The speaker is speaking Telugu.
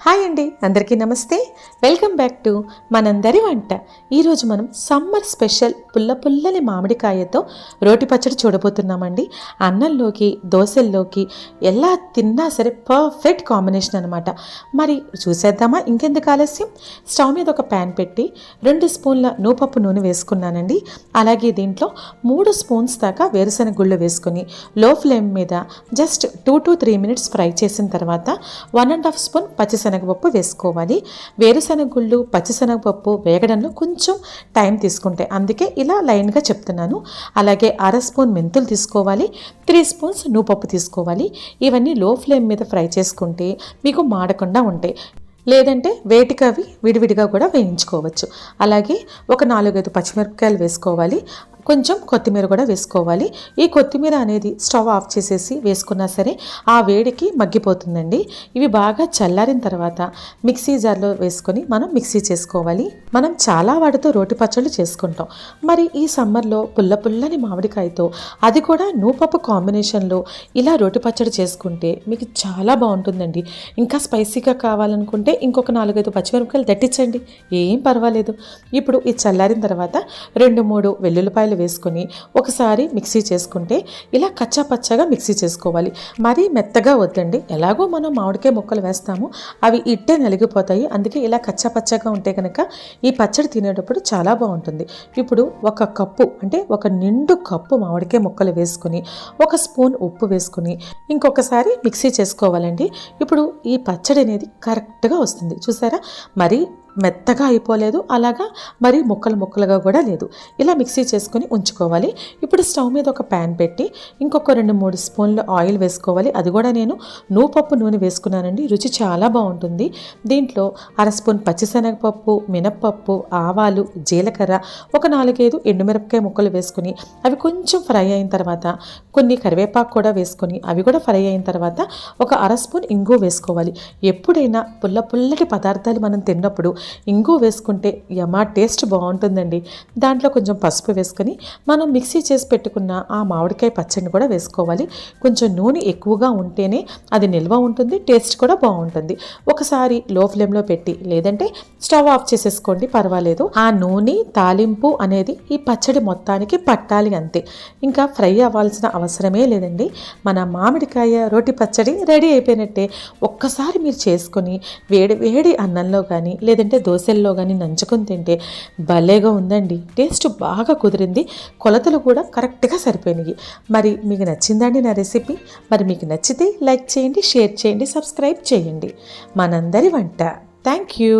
హాయ్ అండి అందరికీ నమస్తే. వెల్కమ్ బ్యాక్ టు మనందరి వంట. ఈరోజు మనం సమ్మర్ స్పెషల్ పుల్ల పుల్లని మామిడికాయతో రోటి పచ్చడి చూడబోతున్నామండి. అన్నంలోకి దోశల్లోకి ఎలా తిన్నా సరే పర్ఫెక్ట్ కాంబినేషన్ అనమాట మరి చూసేద్దామా? ఇంకెందుకు ఆలస్యం? స్టవ్ మీద ఒక ప్యాన్ పెట్టి రెండు స్పూన్ల నూపప్పు నూనె వేసుకున్నానండి. అలాగే దీంట్లో మూడు స్పూన్స్ దాకా వేరుశనగ గుళ్ళు వేసుకుని లో ఫ్లేమ్ మీద just two to three minutes fry చేసిన తర్వాత వన్ అండ్ హాఫ్ స్పూన్ పచ్చి శనగపప్పు వేసుకోవాలి. వేరుశనగ గుళ్ళు పచ్చిశనగపప్పు వేగడంలో కొంచెం టైం తీసుకుంటాయి అందుకే ఇలా లైన్గా చెప్తున్నాను. అలాగే అర స్పూన్ మెంతులు తీసుకోవాలి. త్రీ స్పూన్స్ నూపప్పు తీసుకోవాలి. ఇవన్నీ లో ఫ్లేమ్ మీద ఫ్రై చేసుకుంటే మీకు మాడకుండా ఉంటాయి. లేదంటే వేటికి అవి విడివిడిగా కూడా వేయించుకోవచ్చు. అలాగే ఒక నాలుగైదు పచ్చిమిరపకాయలు వేసుకోవాలి. కొంచెం కొత్తిమీర కూడా వేసుకోవాలి. ఈ కొత్తిమీర అనేది స్టవ్ ఆఫ్ చేసేసి వేసుకున్నా సరే ఆ వేడికి మగ్గిపోతుందండి. ఇవి బాగా చల్లారిన తర్వాత మిక్సీ జార్లో వేసుకొని మనం మిక్సీ చేసుకోవాలి. మనం చాలా వాటితో రోటి పచ్చళ్ళు చేసుకుంటాం. మరి ఈ సమ్మర్లో పుల్ల పుల్లని మామిడికాయతో అది కూడా నూపప్పు కాంబినేషన్లో ఇలా రోటి పచ్చడి చేసుకుంటే మీకు చాలా బాగుంటుందండి. ఇంకా స్పైసీగా కావాలనుకుంటే ఇంకొక నాలుగైదు పచ్చిమిరపకాయలు దట్టించండి. ఏం పర్వాలేదు. ఇప్పుడు ఇది చల్లారిన తర్వాత రెండు మూడు వెల్లుల్లిపాయలు వేసుకొని ఒకసారి మిక్సీ చేసుకుంటే ఇలా కచ్చా పచ్చగా మిక్సీ చేసుకోవాలి. మరీ మెత్తగా వద్దండి. ఎలాగో మనం మామిడికాయ ముక్కలు వేస్తాము. అవి ఇట్టే నలిగిపోతాయి. అందుకే ఇలా కచ్చా పచ్చగా ఉంటే కనుక ఈ పచ్చడి తినేటప్పుడు చాలా బాగుంటుంది. ఇప్పుడు ఒక కప్పు అంటే ఒక నిండు కప్పు మామిడికాయ ముక్కలు వేసుకుని ఒక స్పూన్ ఉప్పు వేసుకుని ఇంకొకసారి మిక్సీ చేసుకోవాలండి. ఇప్పుడు ఈ పచ్చడి అనేది కరెక్ట్గా వస్తుంది. చూసారా? మరి మెత్తగా అయిపోలేదు అలాగా మరి ముక్కలు ముక్కలుగా కూడా లేదు. ఇలా మిక్సీ చేసుకొని ఉంచుకోవాలి. ఇప్పుడు స్టవ్ మీద ఒక ప్యాన్ పెట్టి ఇంకొక రెండు మూడు స్పూన్లు ఆయిల్ వేసుకోవాలి. అది కూడా నేను నూపప్పు నూనె వేసుకున్నానండి. రుచి చాలా బాగుంటుంది. దీంట్లో అర స్పూన్ పచ్చిశనగపప్పు మినప్పప్పు ఆవాలు జీలకర్ర ఒక నాలుగైదు ఎండుమిరపకాయ ముక్కలు వేసుకుని అవి కొంచెం ఫ్రై అయిన తర్వాత కొన్ని కరివేపాకు కూడా వేసుకొని అవి కూడా ఫ్రై అయిన తర్వాత ఒక అర స్పూన్ ఇంగు వేసుకోవాలి. ఎప్పుడైనా పుల్ల పుల్లటి పదార్థాలు మనం తిన్నప్పుడు ఇంగు వేసుకుంటే యమా టేస్ట్ బాగుంటుందండి. దాంట్లో కొంచెం పసుపు వేసుకొని మనం మిక్సీ చేసి పెట్టుకున్న ఆ మామిడికాయ పచ్చడిని కూడా వేసుకోవాలి. కొంచెం నూనె ఎక్కువగా ఉంటేనే అది నిల్వ ఉంటుంది టేస్ట్ కూడా బాగుంటుంది. ఒకసారి లో ఫ్లేమ్లో పెట్టి లేదంటే స్టవ్ ఆఫ్ చేసేసుకోండి పర్వాలేదు. ఆ నూనె తాలింపు అనేది ఈ పచ్చడి మొత్తానికి పట్టాలి అంతే. ఇంకా ఫ్రై అవ్వాల్సిన అవసరమే లేదండి. మన మామిడికాయ రోటి పచ్చడి రెడీ అయిపోయినట్టే. ఒక్కసారి మీరు చేసుకొని వేడి వేడి అన్నంలో కానీ లేదంటే లేదంటే దోశల్లో కానీ నంచుకొని తింటే భలేగా ఉందండి. టేస్ట్ బాగా కుదిరింది. కొలతలు కూడా కరెక్ట్గా సరిపోయినాయి. మరి మీకు నచ్చిందండి నా రెసిపీ? మరి మీకు నచ్చితే లైక్ చేయండి షేర్ చేయండి సబ్స్క్రైబ్ చేయండి. మనందరి వంట. Thank you